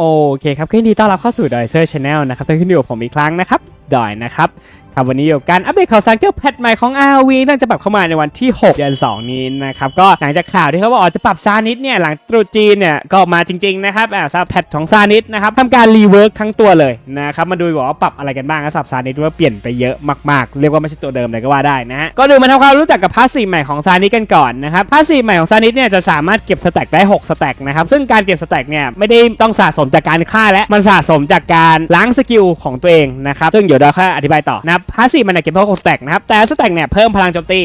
โอเคครับก็ยินดีต้อนรับเข้าสู่ดอยเซอร์ชาแนลนะครับท่านขึ้นอยู่กับผมอีกครั้งนะครับดอยนะครับ ครับวันนี้อยู่กับการอัปเดตข่าวสารเกี่ยวกับแพทใหม่ของ RV น่าจะปรับเข้ามาในวันที่ 6 เดือน 2 นี้นะครับก็หลังจากข่าวที่เขาบอกว่าจะปรับซานิดเนี่ยหลังตรุษจีนเนี่ยก็มาจริงๆนะครับอ่าสำหรับแพทของซานิดนะครับทำการรีเวิร์กทั้งตัวเลยนะครับมาดูว่าปรับอะไรกันบ้างนะสับซานิดว่าเปลี่ยนไปเยอะมากๆ เรียกว่าไม่ใช่ตัวเดิมเลยก็ว่าได้นะฮะก็ดูมาทำความรู้จักกับพาสซีใหม่ของซานิดกันก่อนนะครับพาสซีใหม่ของซานิดเนี่ยจะสามารถเก็บสแต็กได้6สแต็กนะครับซึ่งการเก็บสแต็กเนี่ยไม่ได้ต้องสะสมจากการฆ่าและมันสะสมจากการล้างสกิลของตัวเองนะครับซึ่งเดี๋ยวเราค่อยอธิบายต่อนะครับพาสซีฟมันเก็บเพิ่ม6สแต็กนะครับ แต่สแต็กเนี่ยเพิ่มพลังโจมตี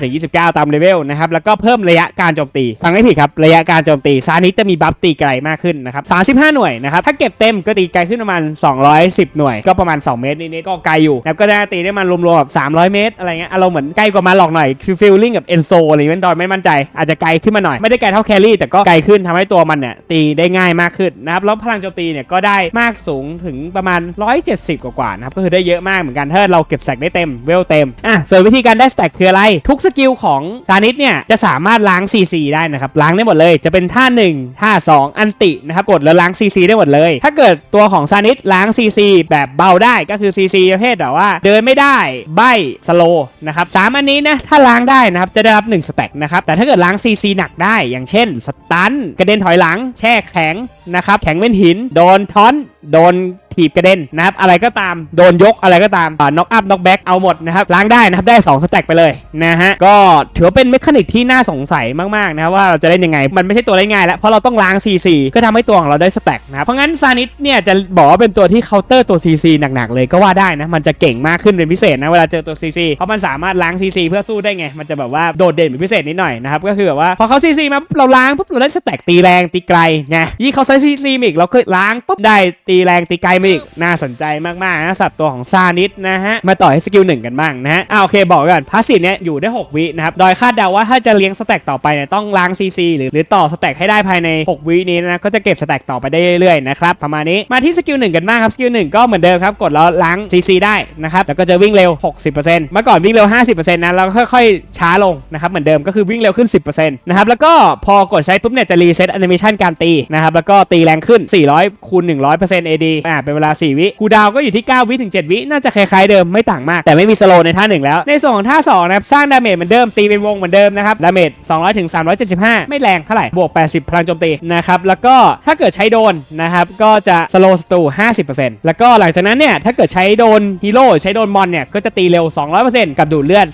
15-29 ตามเลเวลนะครับ แล้วก็เพิ่มระยะการโจมตี ฟังไม่ผิดครับ ระยะการโจมตีซานิจะมีบัฟตีไกลมากขึ้นนะครับ 35 หน่วยนะครับ ถ้าเก็บเต็มก็ตีไกลขึ้นประมาณ 210 หน่วย ก็ประมาณ 2 เมตรนิดๆก็ไกลอยู่ แล้วก็ได้ตีได้มันรวมๆแบบ300 เมตรอะไรเงี้ย อารมณ์เหมือนใกล้กว่ามาหลอกหน่อยฟีลลิ่งกับเอนโซอะไรเงี้ยดอยไม่มั่นใจ อาจจะไกลขึ้นมาหน่อย ไม่ได้ไกลเท่าแครี่แต่ก็ไกลขึ้นทำให้ตัวมันเนี่ยตีได้ง่ายมากขึ้นนะครับ แล้วพลังโจมตีเนี่ยก็ได้มากสูงถึงประมาณ 170 กว่าๆนะครับ ก็คือได้เยอะมากเหมือนกันถ้าเราเก็บแสกได้เต็มเวลเต็มอะส่วนวิธีการได้แต็กคืออะไร ทุกสกิลของซานิสเนี่ยจะสามารถล้าง CC ได้นะครับล้างได้หมดเลย จะเป็นท่า1ท่า2 อันตินะครับกดแล้วล้าง CC ได้หมดเลย ถ้าเกิดตัวของซานิสล้าง CC แบบเบาได้ก็คือ CC ประเภทแบบว่า เดินไม่ได้ใบสโลนะครับสามอันนี้นะถ้าล้างได้นะครับจะได้รับ1สแต็กนะครับแต่ถ้าเกิดล้าง CC หนักได้อย่างเช่นสตันกระเด็นถอยหลังแช่แข็งนะครับแข็งเป็นหิน โดนท้อน โดน ถีบกระเด็นนะครับอะไรก็ตามโดนยกอะไรก็ตามน็อกอัพน็อกแบ็กเอาหมดนะครับล้างได้นะครับได้2สแต็กไปเลยนะฮะก็ถือว่าเป็นเมคานิกที่น่าสงสัยมากๆนะครับว่าเราจะเล่นยังไง มันไม่ใช่ตัวเล่นง่ายแล้วเพราะเราต้องล้าง CC ก็ทำให้ตัวของเราได้สแต็กนะครับเพราะงั้นซานิสเนี่ยจะบอกว่าเป็นตัวที่เคาน์เตอร์ตัว CC หนักๆเลยก็ว่าได้นะมันจะเก่งมากขึ้นเป็นพิเศษนะเวลาเจอตัว CC เพราะมันสามารถล้าง CC เพื่อสู้ได้ไง มันจะแบบว่าโดดเด่นเป็นพิเศษนิดหน่อยนะครับก็คือแบบว่าพอเขา CC มาเราล้างปุ๊บเราได้สแต็กตีแรงตีไกลไงยิ่เขาใช้ CC มาอีกเราก็ล้างปุ๊บได้ตีแรงตีไกลมอีกน่าสนใจมากๆนะสัตว์ตัวของซานิสนะฮะ มาต่อให้สกิลหนึ่งกันบ้างนะฮะอ่าโอเคบอกก่อนพาสซีฟเนี่ยอยู่ได้ 6 วินะครับ โดยคาดเดาว่าถ้าจะเลี้ยงสแต็กต่อไปเนี่ยต้องล้าง CC หรือหรือต่อสแต็กให้ได้ภายใน 6 วินี้นะก็จะเก็บสแต็กต่อไปได้เรื่อยๆนะครับประมาณนี้มาที่สกิลหนึ่งกันบ้างครับสกิลหนึ่งก็เหมือนเดิมครับกดแล้วล้าง CC ได้นะครับแล้วก็จะวิ่งเร็ว 60%เมื่อก่อนวิ่งเร็ว 50%นะแล้วค่อยๆช้าลงนะครับเหมือนเดิมก็คือวิ่งเร็วขึ้น 10%นะครับแล้วก็พอกดใช้ปุ๊บเนี่ยจะรีเซ็ตแอนิเมชันการตีนะครับแล้วก็ตีแรงขึ้น 400คูณ100% AD อ่าเป็นเวลา 4 วิคูดาวก็อยู่ที่ 9 วิถึง 7 วิ น่าจะคล้ายๆเดิมไม่ต่างมาก แต่ไม่มีสโลในท่า1แล้ว ในส่วนของท่า2นะครับสร้างดาเมจเหมือนเดิมตีเป็นวงเหมือนเดิมนะครับดาเมจ200ถึง375 ไม่แรงเท่าไหร่บวก 80 พลังโจมตีนะครับแล้วก็ถ้าเกิดใช้โดนนะครับก็จะสโลสตู50%แล้วก็หลังจากนั้นเนี่ยถ้าเกิดใช้โดนฮีโร่ใช้โดนมอนเนี่ยก็จะตีเร็ว 200%กับดูดเลือด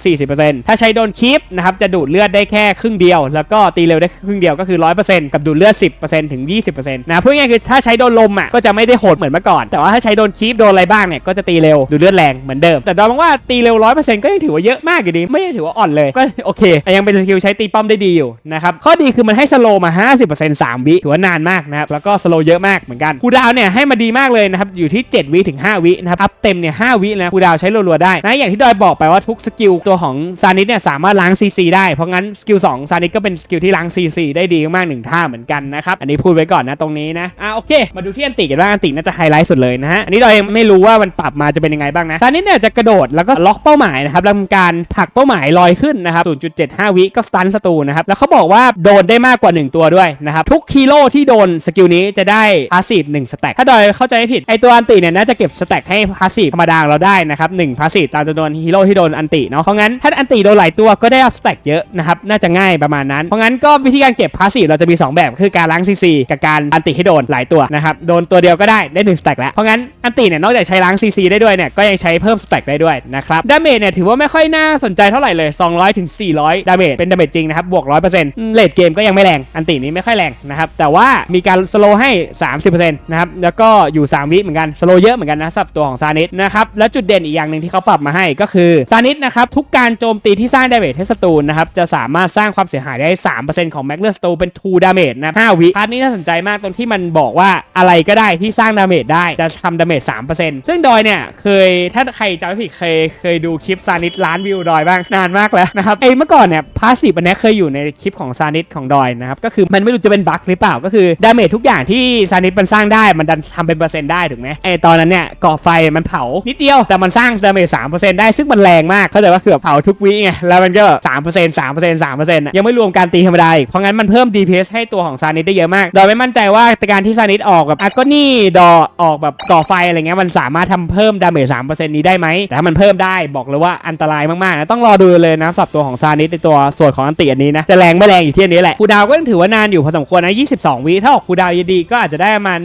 20-40%ถ้าใช้โดนคีปนะครับจะดูดเลือดได้แค่ครึ่งเดียว แล้วก็ตีเร็วได้ครึ่งเดียวก็คือ 100%กับดูดเลือด 10%ถึง 20%นะพูดง่ายคือถ้าใช้โดนลมอะก็จะไม่ได้โหดเหมือนเมื่อก่อน แต่ว่าถ้าใช้โดนคีปโดนอะไรบ้างเนี่ยก็จะตีเร็วดูเลือดแรงเหมือนเดิม แต่ดอมองว่าตีเร็ว100%ก็ยังถือว่าเยอะมากอยู่ดี ไม่ได้ถือว่าอ่อนเลย ก็โอเคแต่ยังเป็นสกิลใช้ตีป้อมได้ดีอยู่นะครับ ข้อดีคือมันให้สโลมา 50% 3 วิถือว่านานมากนะครับ แล้วก็สโลเยอะมากเหมือนกันคูดาวเนี่ยให้มาดีมากเลยนะครับ อยู่ที่ 7 วิถึง 5 วินะครับ อัพเต็มเนี่ย 5 วินะคูดาวใช้รัวๆได้นะ อย่างที่ดอยบอกไปว่าทุกสกิลตัวของซานิสเนี่ยสามารถล้าง CC ได้ เพราะงั้นสกิล2ซานิสก็เป็นสกิลที่ล้าง CC ได้ดีมากหนึ่งท่าเหมือนกันนะครับ อันนี้พูดไว้ก่อนนะตรงนี้นะ อะโอเค มาดูที่อันติกันบ้างอันตินาจะไฮไลท์สุดเลยนะฮะอันนี้ดอยยังไม่รู้ว่ามันปรับมาจะเป็นยังไงบ้างนะซานิสเนี่ยจะกระโดดแล้วก็ล็อกเป้าหมายนะครับแล้วทำการผลักเป้าหมายลอยขึ้นนะครับ 0.75 วิก็สตันศัตรูนะครับแล้วเขาบอกว่าโดนได้มากกว่า 1 ตัวด้วยนะครับทุกฮีโร่ที่โดนสกิลนี้จะได้พาสซีฟ1สแต็กถ้าดอยเข้าใจไม่ผิดไอตัวอันติเนี่ยน่าจะเก็บสแต็กให้พาสซีฟธรรมดาเราได้นะครับ1พาสซีฟตามจำนวนฮีโร่ที่โดนอันติเนาะเพราะงั้นถ้าอันติโดนหลายตัวก็ได้รับสแต็กเยอะนะครับน่าจะง่ายประมาณนั้นเพราะงั้นก็วิธีการเก็บพาสซีฟเราจะมี 2 แบบคือการล้างซีซีกับการอันติให้โดนหลายตัวนะครับโดนตัวเดียวก็ได้ได้1สแต็กแล้วเพราะงั้นอันติเนี่ยนอกจากใช้ล้างซีซีได้ด้วยเนี่ยก็ยังใช้เพิ่มสแต็กได้ด้วยนะครับดาเมจเนี่ยถือว่าไม่ค่อยน่าสนใจเท่าไหร่เลย 200ถึง400ดาเมจเป็นดาเมจจริงนะครับบวก100%เลดเกมก็ยังไม่แรงอันตินี้ไม่ค่อยแรงนะครับแต่ว่ามีการสโลให้ 30%นะครับแล้วก็อยู่ 3 วิเหมือนกันสโลเยอะเหมือนกันนะสำหรับตัวของซานิสนะครับและจุดเด่นอีกอย่างหนึ่งที่เขาปรับมาให้ก็คือซานิสนะครับทุกการโจมตีที่สร้างดาเมจให้ศัตรูนะครับจะสามารถสร้างความเสียหายได้ 3%ของแม็กเนอร์สตูเป็น2ดาเมจนะ5วิพาร์ทนี้น่าสนใจมากตรงที่มันบอกว่าอะไรก็ได้ที่สร้างดาเมจได้จะทำดาเมจ3%ซึ่งดอยเนี่ยเคยถ้าใครจำไม่ผิดเคยเคยดูคลิปซานิสล้านวิวดอยบ้างนานมากแล้วนะครับไอ้เมื่อก่อนเนี่ยพาสซีฟอันนี้เคยอยู่ในคลิปของซานิสของดอยนะครับก็คือมันไม่รู้จะเป็นบั๊กหรือเปล่าก็คือดาเมจทุกอย่างที่ซานิสมันสร้างได้มันดันทำเป็นเปอร์เซ็นต์ได้ถูกไหมไอ้ตอนนั้นเนี่ยก่อไฟมันเผานิดเดียวแต่มันสร้างดาเมจ3%ได้ซึ่งมันแรงมากเข้าใจว่าคือบเผาทุกวิไงแล้วมันก็3% 3% 3%อะยังไม่รวมการตีธรรมดาอีกเพราะงั้นมันเพิ่ม DPS ให้ตัวของซานิสได้เยอะมาก โดยไม่มั่นใจว่าการที่ซานิสออกแบบอากนี่ดอออกแบบก่อไฟอะไรเงี้ยมันสามารถทำเพิ่มดาเมจ3%นี้ได้ไหมแต่ถ้ามันเพิ่มได้บอกเลยว่าอันตรายมากๆนะต้องรอดูเลยนะสับตัวของซานิสในตัวส่วนของอันติอันนี้นะจะแรงไม่แรงอยู่ที่อันนี้แหละคูดาวก็ยังถือว่านานอยู่พอสมควรนะ22 วิถ้าออกคูดาวดีก็อาจจะได้ประมาณ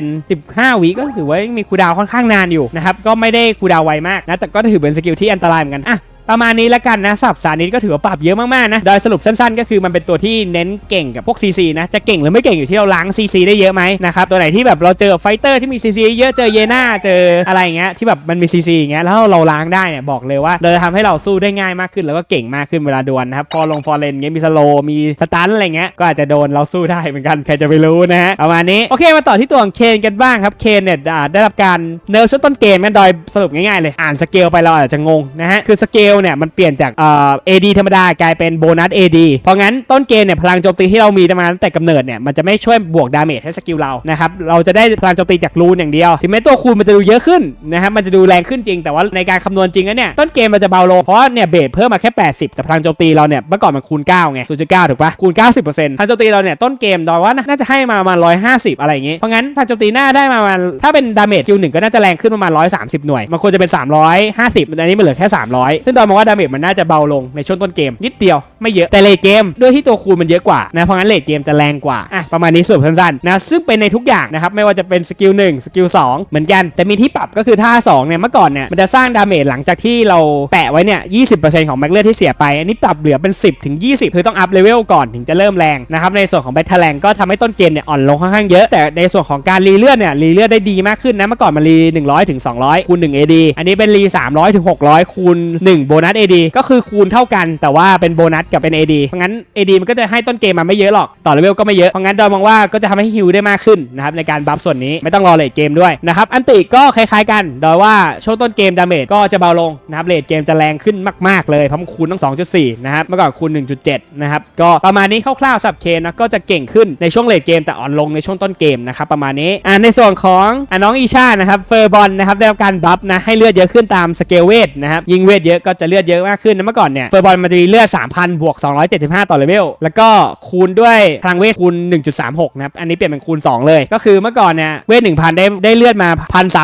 40% 15 วิก็ถือว่ามีคูดาวค่อนข้างนานอยู่นะครับก็ไม่ได้คูดาวไวมากนะแต่ก็ถือเป็นสกิลที่อันตรายเหมือนกันอะ ประมาณนี้แล้วกันนะสับสานิทก็ถือว่าปรับเยอะมากๆนะโดยสรุปสั้น ๆ ก็คือมันเป็นตัวที่เน้นเก่งกับพวก CC นะจะเก่งหรือไม่เก่งอยู่ที่เราล้าง CC ได้เยอะไหมนะครับตัวไหนที่แบบเราเจอไฟเตอร์ที่มี CC เยอะเจอเยน่าเจออะไรอย่างเงี้ยที่แบบมันมี CC อย่างเงี้ยแล้วเราล้างได้เนี่ยบอกเลยว่าเราจะทำให้เราสู้ได้ง่ายมากขึ้นแล้วก็เก่งมากขึ้นเวลาดวลนะครับพอลงฟอร์เรนเงี้ยมีสโลมีสตันอะไรเงี้ยก็อาจจะโดนเราสู้ได้เหมือนกันใครจะไปรู้นะฮะประมาณนี้โอเคมาต่อที่ตัวของเคนกันบ้างครับเคนเนี่ยได้รับการเนิร์ฟช่วงต้นเกมเนี่ยโดยสรุปง่ายๆเลยอ่านสเกลไปเราอาจจะงงนะฮะคือสเกลเนี่ยมันเปลี่ยนจากเอ่อ AD ธรรมดากลายเป็นโบนัส AD เพราะงั้นต้นเกมเนี่ยพลังโจมตีที่เรามีมาตั้งแต่กำเนิดเนี่ยมันจะไม่ช่วยบวกดาเมจให้สกิลเรานะครับเราจะได้พลังโจมตีจากรูนอย่างเดียวถึงแม้ตัวคูณมันจะดูเยอะขึ้นนะครับมันจะดูแรงขึ้นจริง แต่ว่าในการคำนวณจริงแล้วเนี่ยต้นเกมมันจะเบาลงเพราะเนี่ยเบสเพิ่มมาแค่ 80 แต่พลังโจมตีเราเนี่ยเมื่อก่อนมันคูณ9ไง0.9ถูกปะคูณ 90%พลังโจมตีเราเนี่ยต้นเกมดอยว่าน่าจะให้มาประมาณ150 อะไรอย่างงี้เพราะงั้นพลังโจมตีหน้าได้มาประมาณถ้าเป็นดาเมจคิวหนึ่งก็น่าจะแรงขึ้นประมาณ130 หน่วยมันควรจะเป็น 350อันนี้มันเหลือแค่ 300ซึ่งอยมองว่าดาเมจมันน่าจะเบาลงในช่วงต้นเกม นิดเดียวไม่เยอะแต่เลเกมด้วยที่ตัวคูณมันเยอะกว่านะเพราะงั้นเลเกมจะแรงกว่าอะประมาณนี้สรุปสั้นๆนะซึ่งเป็นในทุกอย่างนะครับไม่ว่าจะเป็นสกิล1สกิล2เหมือนกัน แต่มีที่ปรับก็คือท่า2เนี่ยเมื่อก่อนเนี่ยมันจะสร้างดาเมจหลังจากที่เราแปะไว้เนี่ย20%ของแม็กเลือดที่เสียไป อันนี้ปรับเหลือเป็น 10ถึง20 คือต้องอัพเลเวลก่อนถึงจะเริ่มแรงนะครับในส่วนของแบทเทแรงก็ทำให้ต้นเกมเนี่ยอ่อนลงค่อนข้างเยอะ แต่ในส่วนของการรีเลือดเนี่ยรีเลือดได้ดีมากขึ้นนะเมื่อก่อนมันรี100ถึง200คูณ1 AD อันนี้เป็นรี300ถึง600คูณ1โบนัส AD ก็คือคูณเท่ากัน แต่ว่าเป็นโบนัสกับเป็น AD เพราะงั้น AD มันก็จะให้ต้นเกมมาไม่เยอะหรอก ต่อเลเวลก็ไม่เยอะ เพราะงั้นดอยมองว่าก็จะทำให้ฮิลได้มากขึ้นนะครับในการบัฟส่วนนี้ไม่ต้องรอเลทเกมด้วยนะครับอันติก็คล้ายๆกันโดยว่าช่วงต้นเกมดาเมจก็จะเบาลงนะครับเลทเกมจะแรงขึ้นมากๆเลยเพราะมันคูณต้อง2.4 นะครับเมื่อก่อนคูณ 1.7 นะครับก็ประมาณนี้คร่าวๆสับเคนนะก็จะเก่งขึ้นในช่วงเลทเกมแต่อ่อนลงในช่วงต้นเกมนะครับประมาณนี้อ่าในส่วนของอ่าน้องอีชานะครับเฟอร์บอลนะครับได้รับการบัฟนะให้เลือดเยอะขึ้นตามสเกลเวทนะครับยิงเวทเยอะก็จะเลือดเยอะมากขึ้นนะเมื่อก่อนเนี่ยเฟอร์บอลมันจะมีเลือด 3,000 บวก 275 ต่อเลเวล แล้วก็คูณด้วยพลังเวทคูณ 1.36 นะครับ อันนี้เปลี่ยนเป็นคูณ 2 เลย ก็คือเมื่อก่อนเนี่ยเวท 1,000 ได้ได้เลือดมา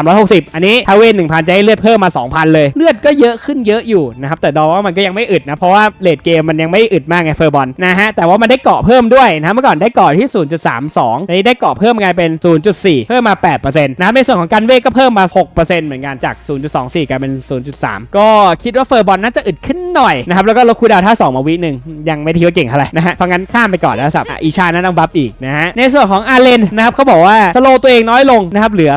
1,360 อันนี้ถ้าเวท 1,000 จะให้เลือดเพิ่มมา 2,000 เลย เลือดก็เยอะขึ้นเยอะอยู่นะครับ แต่ดอว่ามันก็ยังไม่อึดนะ เพราะว่าเลดเกมมันยังไม่อึดมากไงเฟอร์บอลนะฮะ แต่ว่ามันได้เกาะเพิ่มด้วยนะ เมื่อก่อนได้เกาะที่ 0.32อันนี้ได้เกาะเพิ่มกลายเป็น 0.4 เพิ่มมา 8%นะในส่วนของการเวทก็เพิ่มมา 6%เหมือนกันจาก 0.24 กลายเป็น 0.3 ก็คิดว่าเฟอร์บอลน่าจะอึดขึ้นหน่อยนะครับแล้วก็ลดคูดาวท่าสองมาวิหนึ่งยังไม่ได้คิดว่าเก่งเท่าไหร่นะฮะเพราะงั้นข้ามไปก่อนแล้วสับอีชานั้นต้องบัฟอีกนะฮะในส่วนของอาเลนนะครับเขาบอกว่าสโลตัวเองน้อยลงนะครับเหลือ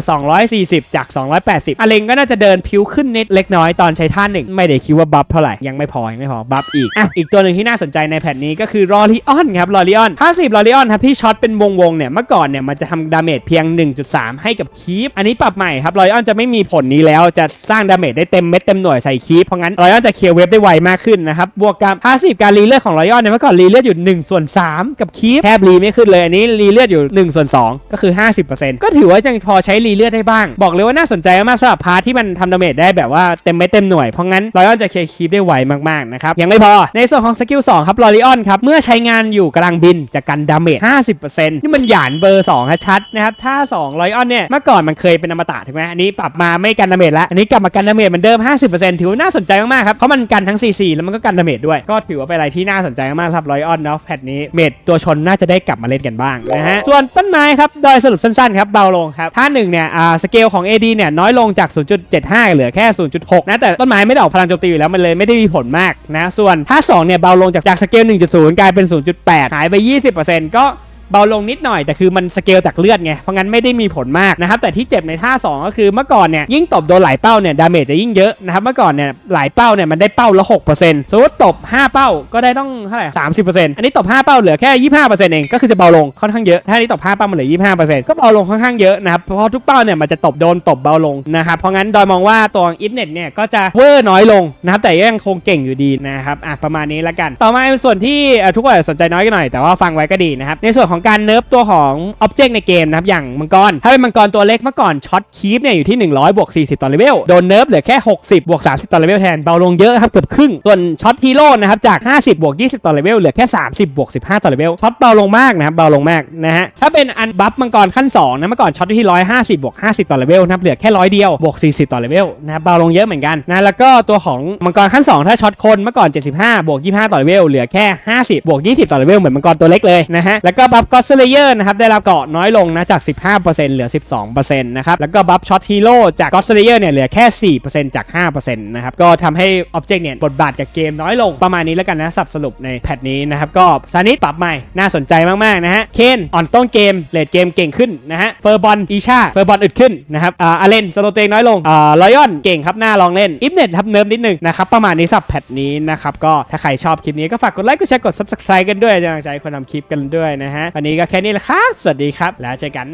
240 จาก 280อาเลนก็น่าจะเดินพิ้วขึ้นนิดเล็กน้อยตอนใช้ท่าหนึ่งไม่ได้คิดว่าบัฟเท่าไหร่ยังไม่พอยังไม่พอบัฟอีกอะอีกตัวหนึ่งที่น่าสนใจในแผ่นนี้ก็คือรอริออนครับรอริออนท่าสิบรอริออนครับที่ช็อตเป็นวงวงเนี่ยเมื่อก่อนเนี่ยมันจะทำดาเมจเพียง 1.3 ให้กับคีปอันนี้ปรับใหม่ครับรอริออนจะไม่มีผลนี้แล้วจะสร้างดาเมจได้เต็มเม็ดเต็มหน่วยใส่คีปเพราะงั้นรอริออนจะเคลียร์เวฟได้ไวมากขึ้นนะครับ บวกกับท่าสิบการรีเลือดของรอริออนเนี่ยเมื่อก่อนรีเลือดอยู่1ส่วน3กับคีปแทบรีไม่ขึ้นเลยอันนี้รีเลือดอยู่1ส่วน2ก็คือ 50%ก็ถือว่ายังพอใช้รีเลือดได้บ้าง บอกเลยว่าน่าสนใจมากสำหรับพาร์ทที่มันทำดาเมจได้แบบว่าเต็มเม็ดเต็มหน่วยเพราะงั้นรอริออนจะเคลียร์คีปได้ไวมากๆนะครับยังไม่พอในส่วนของสกิล2ครับรอริออนครับเมื่อใช้งานอยู่กำลังบินจะกันดาเมจ50%นี่มันหยานเบอร์2ชัดนะครับถ้า2รอริออนเนี่ยเมื่อก่อนมันเคยเป็นอมตะถูกไหมอันนี้ปรับมาไม่กันดาเมจแล้วอันนี้กลับมากันดาเมจเหมือนเดิม 50%ถือว่าน่าสนใจมากๆครับ เพราะมันกันทั้ง CC แล้วมันก็กันดาเมจด้วย ก็ถือว่าเป็นอะไรที่น่าสนใจมากๆสำหรับรอยออนเนาะแพทนี้เมจตัวชนน่าจะได้กลับมาเล่นกันบ้างนะฮะ ส่วนต้นไม้ครับโดยสรุปสั้นๆครับเบาลงครับท่าหนึ่งเนี่ยอ่าสเกลของ AD เนี่ยน้อยลงจาก 0.75 เหลือแค่ 0.6 นะแต่ต้นไม้ไม่ได้ออกพลังโจมตีอยู่แล้วมันเลยไม่ได้มีผลมากนะส่วนท่าสองเนี่ยเบาลงจากจากสเกล1.0 กลายเป็น 0.8 หายไป 20%ก็ เบาลงนิดหน่อยแต่คือมันสเกลจากเลือดไงเพราะงั้นไม่ได้มีผลมากนะครับแต่ที่เจ็บในท่า 2 ก็คือเมื่อก่อนเนี่ยยิ่งตบโดนหลายเป้าเนี่ยดาเมจจะยิ่งเยอะนะครับเมื่อก่อนเนี่ยหลายเป้าเนี่ยมันได้เป้าละ6%สมมติตบ5เป้าก็ได้ต้องเท่าไหร่30%อันนี้ตบ5เป้าเหลือแค่25%เปอร์เซ็นต์เองก็คือจะเบาลงค่อนข้างเยอะถ้าอันนี้ตบ5เป้ามันเหลือ25%ก็เบาลงค่อนข้างเยอะนะครับเพราะทุกเป้าเนี่ยมันจะตบโดนตบเบาลงนะครับเพราะงั้นดอยมองว่าตัวอิฟเน็ตเนี่ยก็จะเวอร์น้อยลงนะครับแต่ยังคงเก่งอยู่ดีนะครับอะประมาณนี้ละกัน ต่อมาเป็นส่วนที่ทุกคนสนใจน้อยกันหน่อยแต่ว่าฟังไว้ก็ดีนะครับในส่วนของของการเนิร์ฟตัวของอ็อบเจกต์ในเกมนะครับอย่างมังกรถ้าเป็นมังกรตัวเล็กเมื่อก่อนช็อตคีปเนี่ยอยู่ที่ 100บวก40 ต่อเลเวลโดนเนิร์ฟเหลือแค่ 60บวก30 ต่อเลเวลแทนเบาลงเยอะครับเกือบครึ่งส่วนช็อตฮีโร่นะครับจาก 50บวก20 ต่อเลเวลเหลือแค่ 30บวก15 ต่อเลเวลช็อตเบาลงมากนะครับเบาลงมากนะฮะถ้าเป็นอันบัฟมังกรขั้น2นะเมื่อก่อนช็อตที่ 150บวก50 ต่อเลเวลนะครับเหลือแค่ร้อยเดียวบวก40 ต่อเลเวลนะครับเบาลงเยอะเหมือนกันนะแล้วก็ตัวของมังกรขั้น 2 ถ้าช็อตคนเมื่อก่อน 75บวก25 ต่อเลเวลเหลือแค่ 50บวก20 ต่อเลเวลเหมือนมังกรตัวเล็กเลยนะฮะแล้วก็บัฟก็อสเลเยอร์นะครับได้รับเกาะน้อยลงนะจาก 15%เหลือ 12%นะครับแล้วก็บัฟช็อตฮีโร่จากก็อสเลเยอร์เนี่ยเหลือแค่ 4%จาก 5%นะครับก็ทำให้ออบเจกต์เนี่ยบทบาทกับเกมน้อยลงประมาณนี้แล้วกันนะสับสรุปในแพทนี้นะครับก็ซานิสปรับใหม่น่าสนใจมาก ๆ นะฮะเคนอ่อนต้นเกมเลดเกมเก่งขึ้นนะฮะเฟอร์บอลอีชาเฟอร์บอลอึดขึ้นนะครับอ่าอาเลนสโลเตงน้อยลงอ่าลอยอนเก่งครับหน้าลองเล่นอิฟเน็ตทับเนิร์ฟนิดหนึงนะครับประมาณนี้สับแพทนี้นะครับก็ถ้าใครชอบคลิปนี้ก็ฝากกดไลค์กดแชร์กด subscribe กันด้วยกำลังใจคนทำคลิปกันด้วยนะฮะวันนี้ก็แค่นี้แหละครับ สวัสดีครับ แล้วเจอกัน